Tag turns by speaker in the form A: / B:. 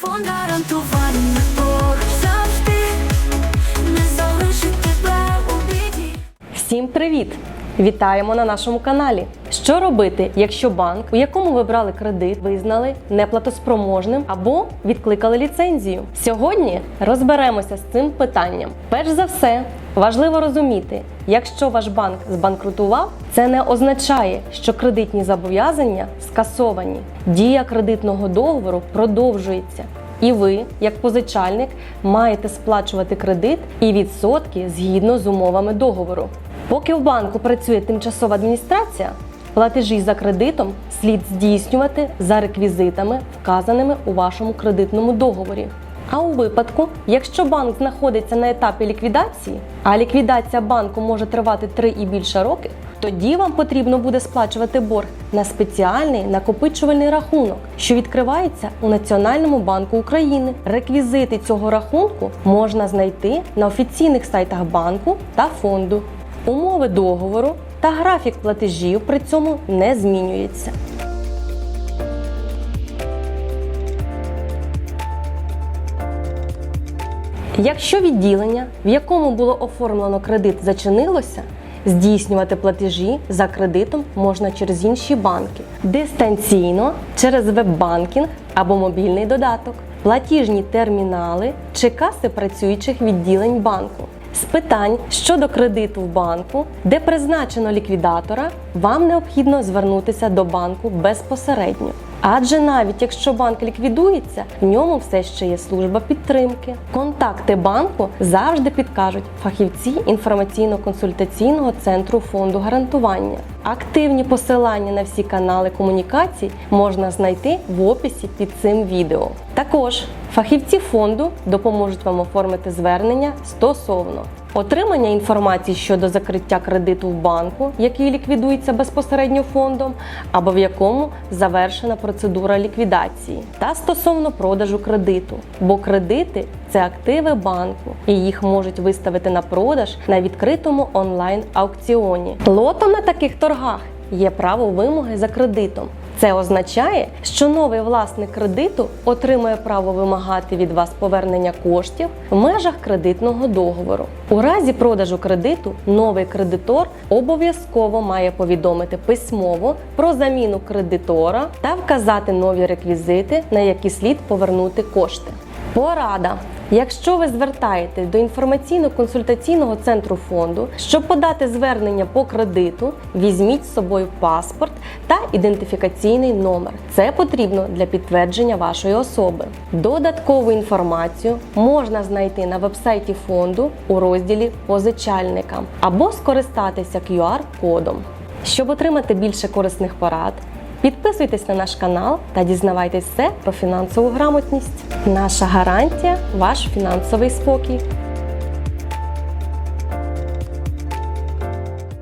A: Фонд гарантування поруч завжди не залишить тебе у біді.
B: Всім привіт! Вітаємо на нашому каналі. Що робити, якщо банк, у якому ви брали кредит, визнали неплатоспроможним або відкликали ліцензію? Сьогодні розберемося з цим питанням. Перш за все, важливо розуміти, якщо ваш банк збанкрутував, це не означає, що кредитні зобов'язання скасовані. Дія кредитного договору продовжується. І ви, як позичальник, маєте сплачувати кредит і відсотки згідно з умовами договору. Поки в банку працює тимчасова адміністрація, платежі за кредитом слід здійснювати за реквізитами, вказаними у вашому кредитному договорі. А у випадку, якщо банк знаходиться на етапі ліквідації, а ліквідація банку може тривати 3 і більше років, тоді вам потрібно буде сплачувати борг на спеціальний накопичувальний рахунок, що відкривається у Національному банку України. Реквізити цього рахунку можна знайти на офіційних сайтах банку та фонду. Умови договору та графік платежів при цьому не змінюється. Якщо відділення, в якому було оформлено кредит, зачинилося, здійснювати платежі за кредитом можна через інші банки, дистанційно, через веб-банкінг або мобільний додаток, платіжні термінали чи каси працюючих відділень банку. З питань щодо кредиту в банку, де призначено ліквідатора, вам необхідно звернутися до банку безпосередньо. Адже навіть якщо банк ліквідується, в ньому все ще є служба підтримки. Контакти банку завжди підкажуть фахівці інформаційно-консультаційного центру фонду гарантування. Активні посилання на всі канали комунікацій можна знайти в описі під цим відео. Також фахівці фонду допоможуть вам оформити звернення стосовно отримання інформації щодо закриття кредиту в банку, який ліквідується безпосередньо фондом, або в якому завершена процедура ліквідації, та стосовно продажу кредиту, бо кредити це активи банку, і їх можуть виставити на продаж на відкритому онлайн аукціоні. Лотом на таких торгах є право вимоги за кредитом. Це означає, що новий власник кредиту отримує право вимагати від вас повернення коштів в межах кредитного договору. У разі продажу кредиту новий кредитор обов'язково має повідомити письмово про заміну кредитора та вказати нові реквізити, на які слід повернути кошти. Порада. Якщо ви звертаєтесь до інформаційно-консультаційного центру фонду, щоб подати звернення по кредиту, візьміть з собою паспорт та ідентифікаційний номер. Це потрібно для підтвердження вашої особи. Додаткову інформацію можна знайти на вебсайті фонду у розділі Позичальникам або скористатися QR-кодом. Щоб отримати більше корисних порад, Підписуйтесь на наш канал та дізнавайтесь все про фінансову грамотність. Наша гарантія ваш фінансовий спокій.